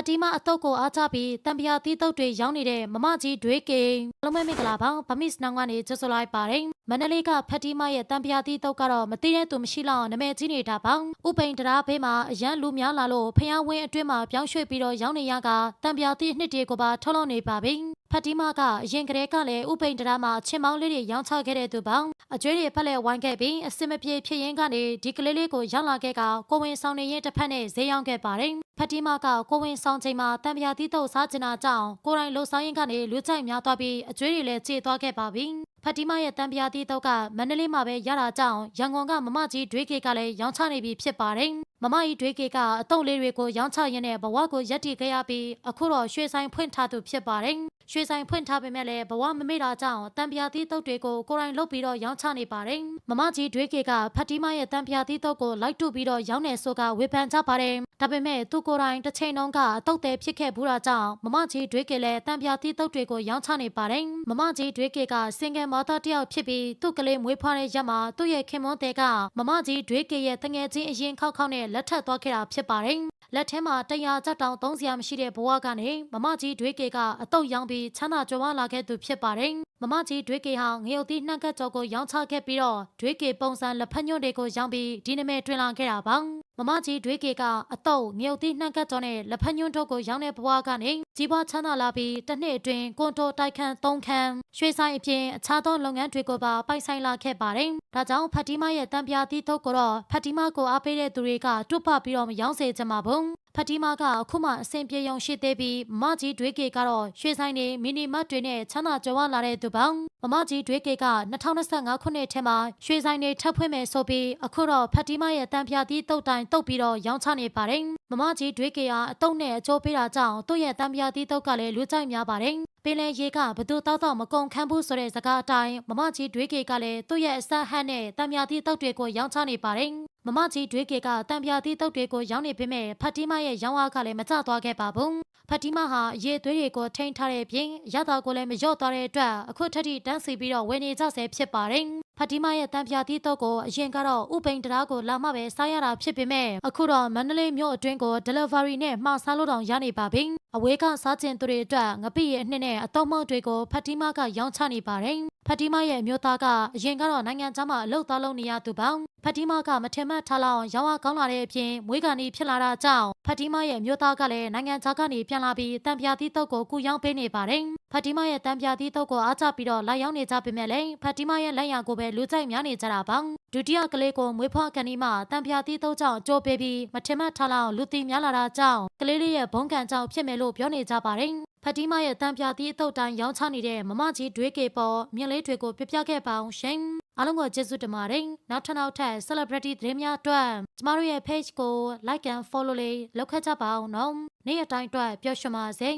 ဖတီမာအတုတ်ကိုအားချပြီးတံပြာတီးတုတ်တွေရောင်းနေတဲ့မမကြီးဒွေးကိန်းအားလုံးပဲမင်္ဂလာပါဗမစ်နောင်ကနေကြိုဆိုလိုက်ပါတယ်မန္တလေးကဖတီမာရဲ့တံပြာတီးတုတ်ကတော့မသိတဲ့သူမရှိလောက်အောင်နာမည်ကြီးနေတာပါဥပိန်တရားဘေးမှာအရန်လူများလာလို့ဖျားဝင်းအတွင်းမှာပြောင်းရွှေ့ပြီးတော့ရောင်းနေရကတံပြာတီးနှစ်တွေကိုပါထုတ်လုပ်နေပါပြီဖတီမာကအရင်ကတည်းကလည်းဥပိန်တရားမှာချင်းမောင်းလေးတွေရောင်းချခဲ့တဲ့သူပါအကျွေးတွေဖက်လက်ဝိုင်းခဲ့ပြီးအစင်မပြေဖြစ်ရင်းကနေဒီကလေးလေးကိုရောက်လာခဲ့ကကိုဝင်ဆောင်နေရင်တစ်ဖက်နဲ့ဈေးရောင်းခဲ့ပါတယ် ဖတီမာကကိုဝင်ဆောင်ချိန်မှာတံပြာတီးတုတ်စားကျင်တာကြောင့်ကိုယ်တိုင်လှုပ်ဆောင်ရင်ကနေလူကြိုက်များသွားပြီးအကျွေးတွေလည်းကျေသွားခဲ့ပါပြီဖတီမာရဲ့တံပြာတီးတုတ်ကမန္တလေးမှာပဲရတာကြောင့်ရန်ကုန်ကမမကြီးဒွေးကေကလည်းရောင်းချနေပြီဖြစ်ပါတယ်မမကြီးဒွေးကေကအတုံးလေးတွေကိုရောင်းချရင်းနဲ့ဘဝကိုရက်တည်ခဲ့ရပြီးအခုတော့ရွှေဆိုင်ဖွင့်ထားသူဖြစ်ပါတယ် ရွှေဆိုင်ဖွင့်ထားပေမဲ့လည်းဘဝမမေ့တာကြောင့်တံပြာတီးတုတ်တွေကိုကိုယ်တိုင်လုပ်ပြီးတော့ရောင်းချနေပါတယ်မမကြီးဒွေးကေကဖတီမာရဲ့တံပြာတီးတုတ်ကိုလိုက်တုပြီးတော့ရောင်းနေဆိုကဝေဖန်ကြပါတယ်ဒါပေမဲ့သူကိုယ်တိုင်တစ်ချိန်လုံးကအတုတ်သေးဖြစ်ခဲ့ဘူးတာကြောင့်မမကြီးဒွေးကေလည်းတံပြာတီးတုတ်တွေကိုရောင်းချနေပါတယ်မမကြီးဒွေးကေကစင်ကယ်မော်တာတစ်ယောက်ဖြစ်ပြီးသူ့ကလေးမွေးဖွားတဲ့ရက်မှာသူ့ရဲ့ခင်မွန်းတဲ့ကမမကြီးဒွေးကေရဲ့တငယ်ချင်းအရင်ခောက်ခောက်နဲ့လက်ထပ်သွားခဲ့တာဖြစ်ပါတယ် လက်ထဲမှာတရားကြတောင်သုံးစရာမရှိတဲ့ဘဝကနေမမကြီးဒွေးကေကအတုတ်ရောင်းပြီးချမ်းသာကြွယ်ဝလာခဲ့သူဖြစ်ပါတယ်မမကြီးဒွေးကေဟာငရုတ်သီးနှံ့ကက်ကြော်ကိုရောင်းချခဲ့ပြီးတော့ဒွေးကေပုံစံလက်ဖက်ညွန့်တွေကိုရောင်းပြီးဒီနမဲတွင်လာခဲ့တာပါမမကြီးဒွေးကေကအတုတ်ငရုတ်သီးနှံ့ကက်ကြော်နဲ့လက်ဖက်ညွန့်တို့ကိုရောင်းတဲ့ဘဝကနေ ကြီးပွားချမ်းသာလာပြီးတစ်နှစ်အတွင်းကွန်တိုတိုက်ခန်း၃ခန်းရွှေဆိုင်အပြင်အခြားသောလုပ်ငန်းတွေကိုပါပိုက်ဆိုင်လာခဲ့ပါတယ်ဒါကြောင့်ဖတီမာရဲ့တံပြာတီးထုတ်ကိုတော့ဖတီမာကိုအားပေးတဲ့သူတွေကတွတ်ပပြီးတော့မရောင်းစေချင်ပါဘူးဖတီမာကအခုမှအဆင်ပြေရုံရှိသေးပြီးမမကြီးဒွေးကေကတော့ရွှေဆိုင်တွေမီနီမတ်တွေနဲ့ချမ်းသာကြွယ်ဝလာတဲ့သူပေါင်းမမကြီးဒွေးကေက2025ခုနှစ်ထဲမှာရွှေဆိုင်တွေထပ်ဖွင့်မယ်ဆိုပြီးအခုတော့ဖတီမာရဲ့တံပြာတီးတုတ်တိုင်တုတ်ပြီးတော့ရောင်းချနေပါတယ် မမကြီးဒွေးကေကအတုတ်နဲ့အကျိုးပေးတာကြောင့်သူ့ရဲ့တံပြာတီးတုတ်ကလည်းလူကြိုက်များပါတယ်ပင်လယ်ရေကဘသူတောက်တော့မကုန်ခန်းဘူးဆိုတဲ့စကားအတိုင်းမမကြီးဒွေးကေကလည်းသူ့ရဲ့အဆက်ဟန်နဲ့တံမြာတီတုတ်တွေကိုရောင်းချနေပါတယ်မမကြီးဒွေးကေကတံမြာတီတုတ်တွေကိုရောင်းနေပေမဲ့ဖတ်တီမရဲ့ရောင်းအားကလည်းမကျသွားခဲ့ပါဘူး ဖတ်တီမဟာရေသွေးတွေကိုထိန်းထားတဲ့ပြင်ရတာကိုလည်းမလျော့သွားတဲ့အတွက်အခုထက်ထိတန်းစီပြီးတော့ဝယ်နေကြဆဲဖြစ်ပါတယ်ဖတ်တီမရဲ့တံပြာတီးတော့ကိုအရင်ကတော့ဥပိန်တရားကိုလာမှပဲစားရတာဖြစ်ပေမဲ့အခုတော့မန္တလေးမြို့အတွင်းကို delivery နဲ့မှာစားလို့တောင်ရနေပါပြီအဝေးကစားကျင်သူတွေအတွက်ငပိရဲ့အနှစ်နဲ့အတုံးမောက်တွေကိုဖတ်တီမကရောင်းချနေပါတယ် ဖတ်တီမရဲ့အမျိုးသားကအရင်ကတော့နိုင်ငံခြားမှာအလုပ်သားလုပ်နေရသူပေါင်းဖတ်တီမကမထင်မှတ်ထားလောက်ရောင်းအားကောင်းလာတဲ့အပြင်မွေးကန်ဒီဖြစ်လာတာကြောင့်ဖတ်တီမရဲ့အမျိုးသားကလည်းနိုင်ငံခြားကနေပြန်လာပြီးတံပြာတီးတုတ်ကိုကူရောင်းပေးနေပါတယ်ဖတ်တီမရဲ့တံပြာတီးတုတ်ကိုအားချပြီးတော့လိုက်ရောင်းနေကြပေမဲ့လည်းဖတ်တီမရဲ့လက်ရံကိုပဲလူကြိုက်များနေကြတာပါဒုတိယကလေးကိုမွေးဖွားကန်ဒီမှတံပြာတီးတုတ်ကြောင့်ကြိုးပေးပြီးမထင်မှတ်ထားလောက်လူသိများလာတာကြောင့်ကလေးလေးရဲ့ဘုံကန်ကြောင့်ဖြစ်မယ်လို့ပြောနေကြပါတယ် ဖတီမာရဲ့တံပြာတီးအတုတ်တိုင်းရောင်းချနေတဲ့မမကြီးဒွေးကေပေါ်မြင်လေးတွေကိုပြပြခဲ့ပါအောင်ရှင်အားလုံးကိုကျေးဇူးတင်ပါတယ်နောက်ထပ်နောက်ထပ် celebrity သတင်းများအတွက်ကျမတို့ရဲ့ page ကို like and follow လေးလုပ်ခဲ့ကြပါအောင်နော်နေ့ရက်တိုင်းအတွက်ပျော်ရွှင်ပါစေ